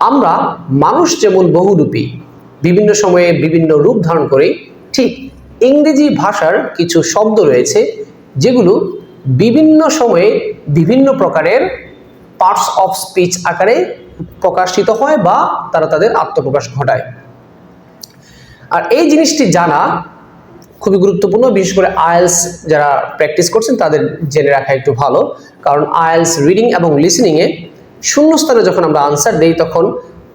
আমরা মানুষ যেমন বহুরূপী, বিভিন্ন সময়ে বিভিন্ন রূপ ধারণ করি, ঠিক ইংরেজি ভাষার কিছু শব্দ রয়েছে যেগুলো বিভিন্ন সময়ে বিভিন্ন প্রকারের পার্টস অফ স্পিচ আকারে প্রকাশিত হয় বা তারা তাদের আত্মপ্রকাশ ঘটায়। আর এই জিনিসটি জানা খুবই গুরুত্বপূর্ণ, বিশেষ করে আয়েলস যারা প্র্যাকটিস করছেন তাদের জেনে রাখা একটু ভালো, কারণ আয়েলস রিডিং এবং লিসনিংয়ে শূন্যস্থানে যখন আমরা আনসার দেই, তখন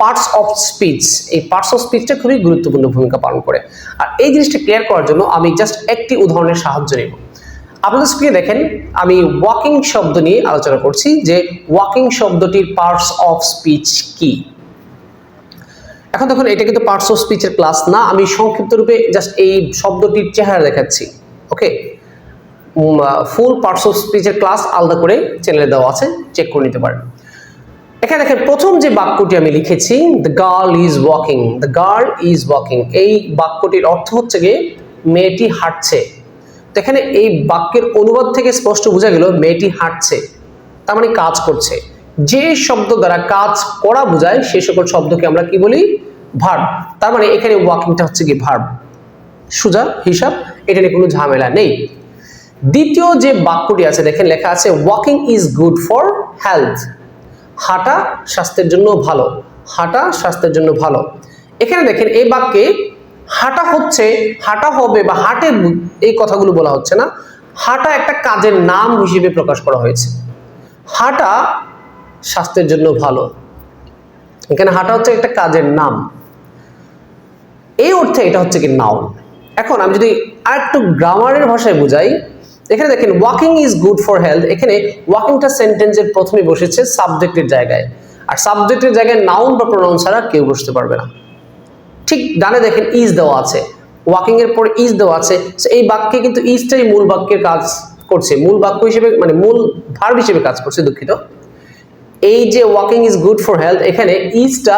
পার্টস অফ স্পিচ এই পার্টস অফ স্পিচটা খুবই গুরুত্বপূর্ণ ভূমিকা পালন করে। আর এই জিনিসটা ক্লিয়ার করার জন্য আমি জাস্ট একটি উদাহরণের সাহায্য নেব। আপনাদের স্ক্রিনে দেখেন, আমি ওয়াকিং শব্দ নিয়ে আলোচনা করছি যে ওয়াকিং শব্দটির পার্টস অফ স্পিচ কি? এখন দেখুন, এটা কিন্তু পার্টস অফ স্পিচের ক্লাস না, আমি সংক্ষিপ্ত রূপে জাস্ট এই শব্দটির চেহারা দেখাচ্ছি ওকে ফুল পার্টস অফ স্পিচের ক্লাস আলাদা করে চ্যানেলে দেওয়া আছে চেক করে নিতে পারেন। এখানে দেখেন, প্রথম যে বাক্যটি আমি লিখেছি the girl is walking the girl is walking এই বাক্যটির অর্থ হচ্ছে গিয়ে মেয়েটি হাঁটছে। তো এখানে এই বাক্যের অনুবাদ থেকে স্পষ্ট বোঝা গেল মেয়েটি হাঁটছে, তার মানে কাজ করছে। যে শব্দ দ্বারা কাজ করা বোঝায়, সে সকল শব্দকে আমরা কি বলি? ভার্ব তার মানে এখানে ওয়াকিংটা হচ্ছে কি ভার্ব সুজা, হিসাব, এটা নিয়ে কোনো ঝামেলা নেই। দ্বিতীয় যে বাক্যটি আছে, দেখেন লেখা আছে walking is good for health হাঁটা স্বাস্থ্যের জন্য ভালো, হাঁটা স্বাস্থ্যের জন্য ভালো। এখানে দেখেন এই বাক্যে হাঁটা হচ্ছে, হাঁটা হবে বা হাঁটে এই কথাগুলো বলা হচ্ছে না। হাঁটা একটা কাজের নাম হিসেবে প্রকাশ করা হয়েছে। হাঁটা স্বাস্থ্যের জন্য ভালো। এখানে হাঁটা হচ্ছে একটা কাজের নাম। এই অর্থে এটা হচ্ছে কি নাউন এখন আমি যদি আর একটু গ্রামারের ভাষায় বুঝাই এখানে দেখেন walking is good for health এখানে ওয়াকিংটা সেন্টেন্সের প্রথমে বসেছে সাবজেক্টের জায়গায়। আর সাবজেক্টের জায়গায় নাউন বা প্রোনাউন ছাড়া কেউ বসতে পারবে না। ঠিক ডানে দেখেন ইজ দেওয়া আছে। ওয়াকিং এর পরে ইজ দেওয়া আছে। এই বাক্যে কিন্তু ইজটাই মূল বাক্যের কাজ করছে। মূল বাক্য হিসেবে মানে মূল ভার্ব হিসেবে কাজ করছে, দুঃখিত। এই যে walking is good for health এখানে ইজটা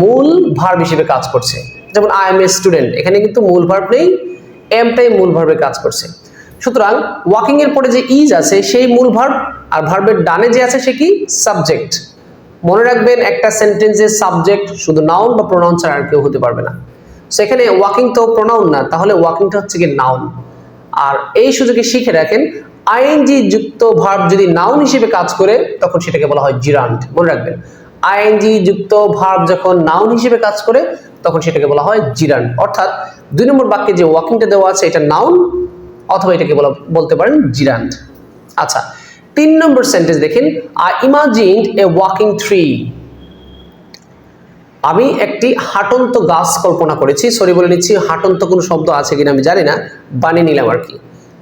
মূল ভার্ব হিসেবে কাজ করছে। যেমন আই এম এ স্টুডেন্ট এখানে কিন্তু মূল ভার্ব নেই এমটাই মূল ভার্বে কাজ করছে। সুতরাং ওয়াকিং এর পরে যে ইজ আছে, সেই মূল ভার্ব আর ভার্বের ডানে যে আছে, সে কি? সাবজেক্ট মনে রাখবেন, একটা সেন্টেন্সের সাবজেক্ট শুধু নাউন বা প্রোনাউন ছাড়া আর কেউ হতে পারবে না। সেখানে ওয়াকিং তো প্রোনাউন না, তাহলে ওয়াকিংটা হচ্ছে কি নাউন আর এই সুযোগে শিখে রাখেন আইএনজি যুক্ত ভার্ব যদি নাউন হিসেবে কাজ করে, তখন সেটাকে বলা হয় জিরান্ট মনে রাখবেন আইএনজি যুক্ত ভার্ব যখন নাউন হিসেবে কাজ করে, তখন সেটাকে বলা হয় জিরান্ট অর্থাৎ, দুই নম্বর বাক্যে যে ওয়াকিংটা দেওয়া আছে, এটা নাউন অথবা এটাকে বলা বলতে পারেন জিরান্ট। আচ্ছা তিন নম্বর সেন্টেন্স দেখেন I imagined a walking tree আমি একটি হাঁটন্ত গাছ কল্পনা করেছি। সরি বলে নিচ্ছি, হাঁটন্ত কোনো শব্দ আছে কিনা আমি জানি না বানিয়ে নিলাম আর কি।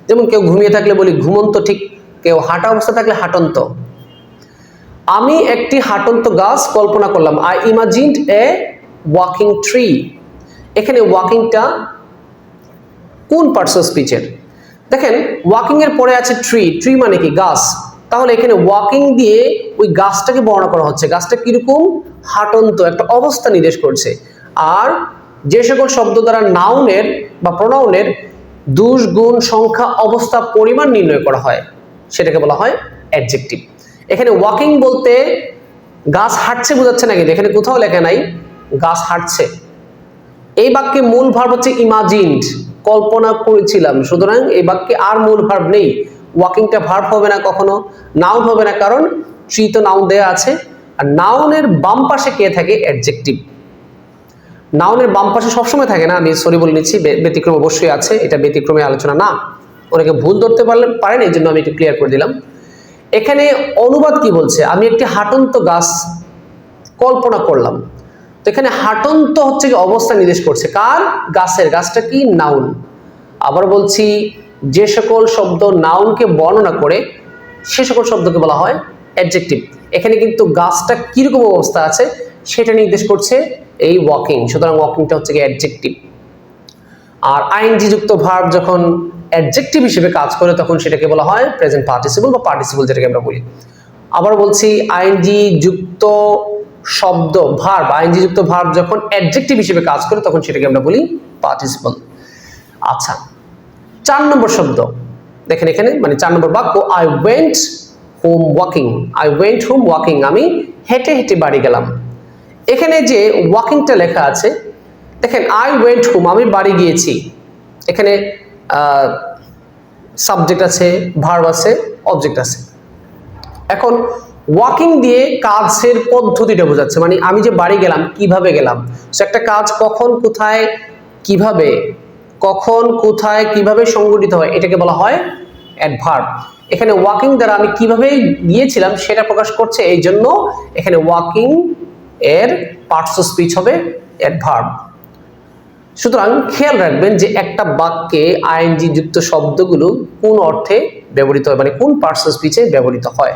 যেমন কেউ ঘুমিয়ে থাকলে বলি, ঘুমন্ত ঠিক। কেউ হাঁটা অবস্থা থাকলে, হাঁটন্ত। আমি একটি হাঁটন্ত গাছ কল্পনা করলাম I imagined a walking tree এখানে ওয়াকিংটা কোন পার্টস অফ স্পিচের দেখেন ওয়াকিং এর পরে আছে ট্রি ট্রি মানে কি? গাছ। তাহলে এখানে ওয়াকিং দিয়ে ওই গাছটাকে বর্ণনা করা হচ্ছে। গাছটা কীরকম? হাঁটন্ত, একটা অবস্থা নির্দেশ করছে। আর যে সকল শব্দ দ্বারা নাউনের বা প্রোনাউনের দুষ গুণ সংখ্যা, অবস্থা, পরিমাণ নির্ণয় করা হয়, সেটাকে বলা হয় অ্যাডজেক্টিভ এখানে ওয়াকিং বলতে গাছ হাঁটছে বোঝাচ্ছে না কিন্তু এখানে কোথাও লেখা নাই, গাছ হাঁটছে। এই বাক্যে মূল ভার্ব হচ্ছে ইমাজিনড কল্পনা করেছিলাম। সুতরাং এই বাক্যে আর মূল ভার্ব নেই। ওয়াকিংটা ভার্ব হবে না কখনো নাউন হবে না, কারণ ট্রি তো নাউন দেয়া আছে। আর নাউনের বাম পাশে কে থাকে? অ্যাডজেক্টিভ নাউনের বাম পাশে সবসময় থাকে না? আমি সরি বলে নিচ্ছি ব্যতিক্রম অবশ্যই আছে, এটা ব্যতিক্রমে আলোচনা না। অনেকে ভুল ধরতে পারলে পারেন, এই জন্য আমি একটু ক্লিয়ার করে দিলাম। এখানে অনুবাদ কি বলছে? আমি একটি হাঁটন্ত গাছ কল্পনা করলাম। তো এখানে হাঁটন্ত হচ্ছে কি অবস্থা নির্দেশ করছে। কার? গাছের। গাছটা কি? নাউন। আবার বলছি, যে সকল শব্দ নাউনকে বর্ণনা করে, সে সকল শব্দকে বলা হয় অ্যাডজেক্টিভ এখানে কিন্তু গাছটা কীরকম অবস্থা আছে, সেটা নির্দেশ করছে এই ওয়াকিং সুতরাং ওয়াকিংটা হচ্ছে কি অ্যাডজেক্টিভ আর আইএনজি যুক্ত ভার্ব যখন অ্যাডজেক্টিভ হিসেবে কাজ করে, তখন সেটাকে বলা হয় প্রেজেন্ট পার্টিসিপল বা পার্টিসিপল যেটাকে আমরা বলি। আবার বলছি আইএনজি যুক্ত শব্দ ভার্ব আইএনজি যুক্ত ভার্ব যখন অ্যাডজেক্টিভ হিসেবে কাজ করে, তখন সেটাকে আমরা বলি পার্টিসিপল আচ্ছা চার নম্বর শব্দ। দেখেন এখানে মানে চার নম্বর বাক্য I went home walking I went home walking আমি হেঁটে হেঁটে বাড়ি গেলাম। এখানে যে ওয়াকিংটা লেখা আছে, দেখেন আই ওয়েন্ট হোম আমি বাড়ি গিয়েছি। এখানে সাবজেক্ট আছে ভার্ব আছে অবজেক্ট আছে। এখন ওয়াকিং দিয়ে কাজের পদ্ধতিটা বোঝাচ্ছে। মানে আমি যে বাড়ি গেলাম, কীভাবে গেলাম? সো একটা কাজ কখন, কোথায়, কীভাবে, কখন, কোথায়, কীভাবে সংগঠিত হয়, এটাকে বলা হয় অ্যাডভার্ব এখানে ওয়াকিং দ্বারা আমি কীভাবে গিয়েছিলাম সেটা প্রকাশ করছে এই জন্য এখানে ওয়াকিং এর পার্টস অফ স্পিচ হবে অ্যাডভার্ব সুতরাং খেয়াল রাখবেন যে একটা বাক্যে আইএনজি যুক্ত শব্দগুলো কোন অর্থে ব্যবহৃত হয় মানে কোন পার্টস অফ স্পিচে ব্যবহৃত হয়।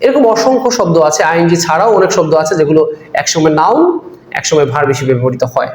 এরকম অসংখ্য শব্দ আছে আইএনজি ছাড়াও অনেক শব্দ আছে যেগুলো একসময় নাউন একসময় ভার বেশি ব্যবহৃত হয়।